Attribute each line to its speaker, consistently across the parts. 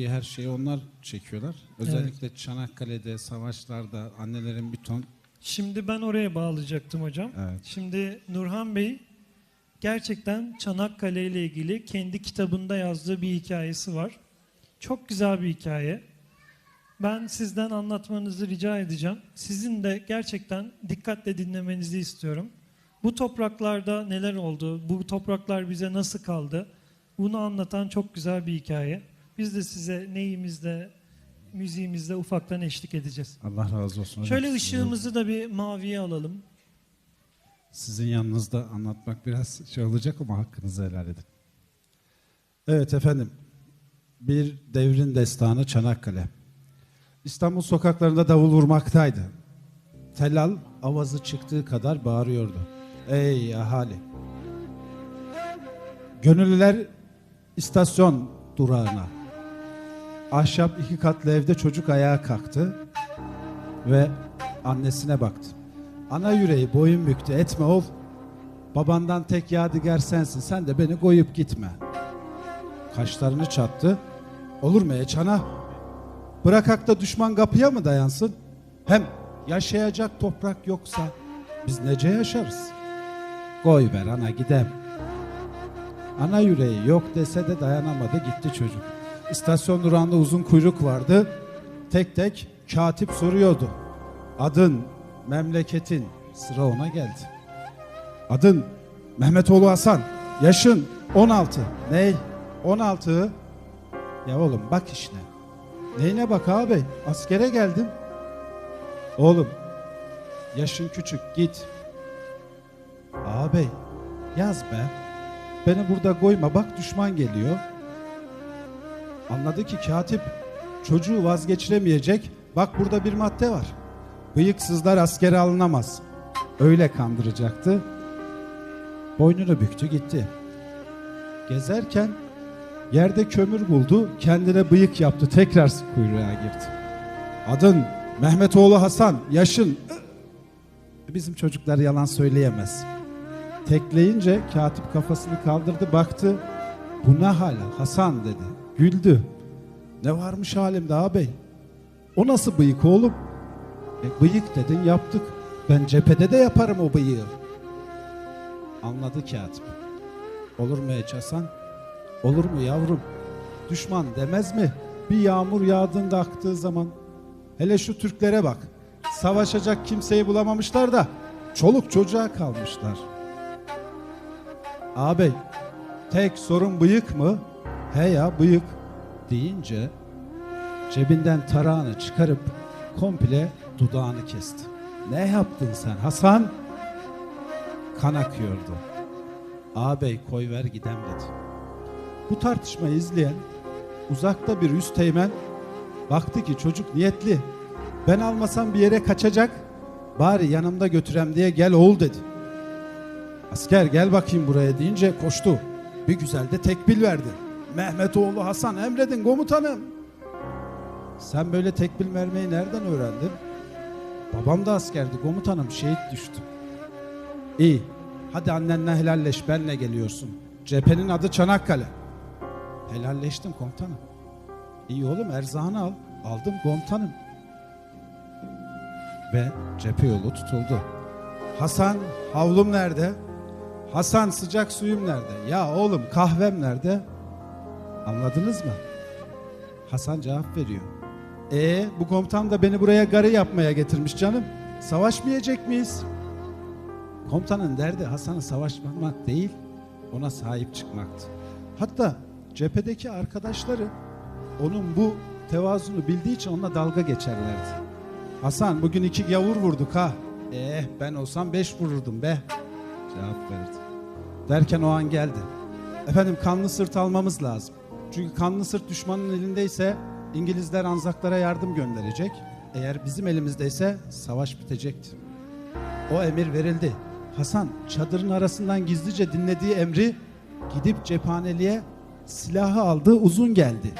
Speaker 1: her şeyi onlar çekiyorlar. Özellikle Çanakkale'de, savaşlarda annelerin bir ton
Speaker 2: Şimdi ben oraya bağlayacaktım hocam.
Speaker 1: Evet.
Speaker 2: Şimdi Nurhan Bey gerçekten Çanakkale ile ilgili kendi kitabında yazdığı bir hikayesi var. Çok güzel bir hikaye. Ben sizden anlatmanızı rica edeceğim. Sizin de gerçekten dikkatle dinlemenizi istiyorum. Bu topraklarda neler oldu? Bu topraklar bize nasıl kaldı? Bunu anlatan çok güzel bir hikaye. Biz de size neyimizde, müziğimizde ufaktan eşlik edeceğiz.
Speaker 1: Allah razı olsun. hocam.
Speaker 2: Şöyle
Speaker 1: Sizin-
Speaker 2: ışığımızı da bir maviye alalım.
Speaker 1: Sizin yanınızda anlatmak biraz şey olacak ama hakkınızı helal edin. Evet efendim. Bir devrin destanı Çanakkale. İstanbul sokaklarında davul vurmaktaydı. Tellal avazı çıktığı kadar bağırıyordu. Ey ahali! Gönüllüler istasyon durağına. Ahşap iki katlı evde çocuk ayağa kalktı ve annesine baktı. Ana yüreği boyun büktü etme ol. Babandan tek yadigar sensin sen de beni koyup gitme. Kaşlarını çattı. Olur mu çana? Bırakak da düşman kapıya mı dayansın? Hem yaşayacak toprak yoksa biz nece yaşarız? Koy ver ana gidem. Ana yüreği yok dese de dayanamadı gitti çocuk. İstasyon durağında uzun kuyruk vardı. Tek tek katip soruyordu. Adın, memleketin sıra ona geldi. Adın Mehmetoğlu Hasan. Yaşın 16. Ney? 16. Ya oğlum bak işine. Neyine bak ağabey? Askere geldim. Oğlum yaşın küçük git. Ağabey yaz be. Beni burada koyma bak düşman geliyor. Anladı ki katip çocuğu vazgeçiremeyecek. Bak burada bir madde var. Bıyıksızlar askere alınamaz. Öyle kandıracaktı. Boynunu büktü gitti. Gezerken yerde kömür buldu. Kendine bıyık yaptı. Tekrar kuyruğa girdi. Adın Mehmetoğlu Hasan. Yaşın bizim çocuklar yalan söyleyemez. Tekleyince katip kafasını kaldırdı baktı. Bu ne hal Hasan dedi. Güldü. Ne varmış halimde ağabey? O nasıl bıyık oğlum? E, bıyık dedin yaptık. Ben cephede de yaparım o bıyığı. Anladı katip. Olur mu hiç Hasan? Olur mu yavrum? Düşman demez mi? Bir yağmur yağdığında aktığı zaman. Hele şu Türklere bak. Savaşacak kimseyi bulamamışlar da çoluk çocuğa kalmışlar. Ağabey tek sorun bıyık mı? He ya bıyık deyince cebinden tarağını çıkarıp komple dudağını kesti. Ne yaptın sen Hasan? Kan akıyordu. Ağabey koy ver gidem dedi. Bu tartışmayı izleyen uzakta bir üst teğmen baktı ki çocuk niyetli. Ben almasam bir yere kaçacak. Bari yanımda götürem diye gel oğul dedi. Asker gel bakayım buraya deyince koştu. Bir güzel de tekbil verdi. Mehmetoğlu Hasan emredin komutanım. Sen böyle tekbil vermeyi nereden öğrendin? Babam da askerdi komutanım şehit düştü. İyi hadi annenle helalleş benle geliyorsun. Cephenin adı Çanakkale. Helalleştim komutanım. İyi oğlum erzağını al. Aldım komutanım. Ve cephe yolu tutuldu. Hasan havlum nerede? Hasan sıcak suyum nerede? Ya oğlum kahvem nerede? Anladınız mı? Hasan cevap veriyor. E bu komutan da beni buraya garı yapmaya getirmiş canım. Savaşmayacak mıyız? Komutanın derdi Hasan'ı savaşmamak değil, ona sahip çıkmaktı. Hatta cephedeki arkadaşları onun bu tevazunu bildiği için onunla dalga geçerlerdi. Hasan bugün iki gavur vurduk ha. Eh ben olsam beş vururdum be. Cevap verdi. Derken o an geldi. Efendim kanlı sırt almamız lazım. Çünkü kanlı sırt düşmanın elindeyse İngilizler Anzaklara yardım gönderecek. Eğer bizim elimizdeyse savaş bitecekti. O emir verildi. Hasan çadırın arasından gizlice dinlediği emri gidip cephaneliğe silahı aldı uzun geldi.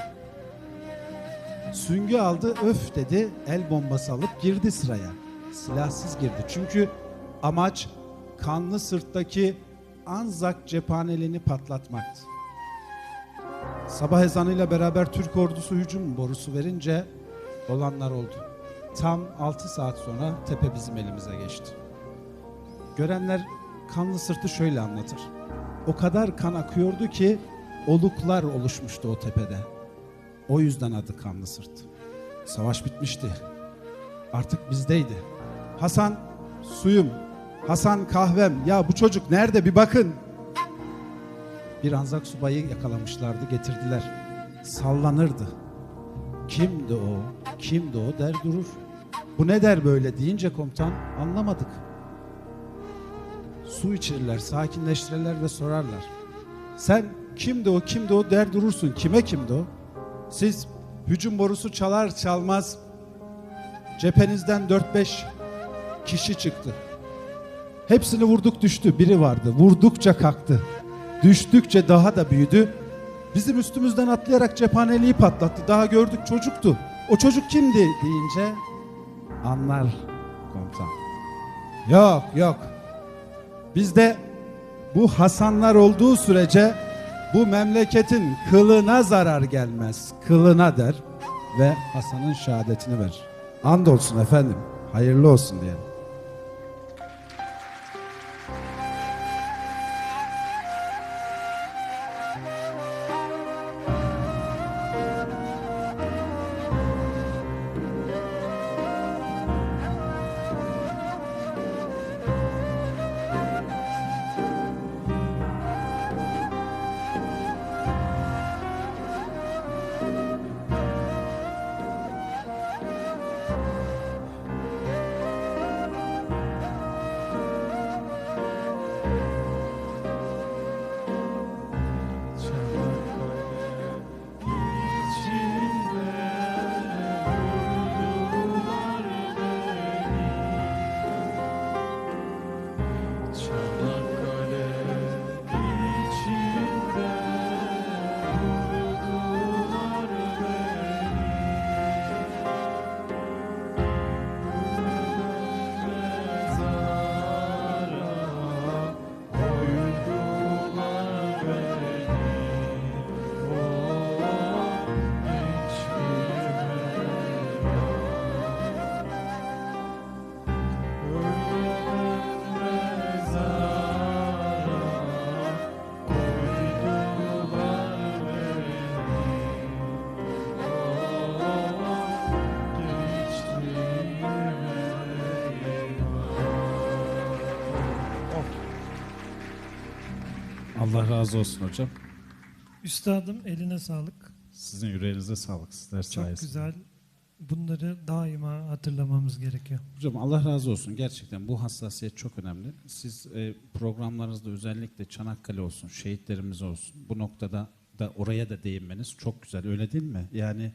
Speaker 1: Süngü aldı öf dedi el bombası alıp girdi sıraya. Silahsız girdi çünkü amaç kanlı sırttaki Anzak cephaneliğini patlatmaktı. Sabah ezanıyla beraber Türk ordusu hücum borusu verince olanlar oldu. Tam 6 saat sonra tepe bizim elimize geçti. Görenler kanlı sırtı şöyle anlatır. O kadar kan akıyordu ki oluklar oluşmuştu o tepede. O yüzden adı kanlı sırt. Savaş bitmişti. Artık bizdeydi. Hasan suyum, Hasan kahvem. Ya bu çocuk nerede bir bakın. Bir anzak subayı yakalamışlardı, getirdiler. Sallanırdı. Kimdi o? Kimdi o der durur. Bu ne der böyle deyince komutan anlamadık. Su içirirler, sakinleştirirler ve sorarlar. Sen kimdi o, kimdi o der durursun. Kime kimdi o? Siz hücum borusu çalar çalmaz cephenizden 4-5 kişi çıktı. Hepsini vurduk düştü. Biri vardı. Vurdukça kalktı. Düştükçe daha da büyüdü. Bizim üstümüzden atlayarak cephaneliği patlattı. Daha gördük çocuktu. O çocuk kimdi deyince anlar komutan. Yok yok. Bizde bu Hasanlar olduğu sürece bu memleketin kılına zarar gelmez. Kılına der ve Hasan'ın şehadetini verir. Andolsun efendim. Hayırlı olsun diyelim.
Speaker 3: Allah razı olsun hocam.
Speaker 2: Üstadım eline sağlık.
Speaker 3: Sizin yüreğinize sağlık sizler
Speaker 2: Çok
Speaker 3: sayesinde.
Speaker 2: güzel. Bunları daima hatırlamamız gerekiyor.
Speaker 3: Hocam Allah razı olsun. Gerçekten bu hassasiyet çok önemli. Siz e, programlarınızda özellikle Çanakkale olsun, şehitlerimiz olsun. Bu noktada da oraya da değinmeniz çok güzel. Öyle değil mi? Yani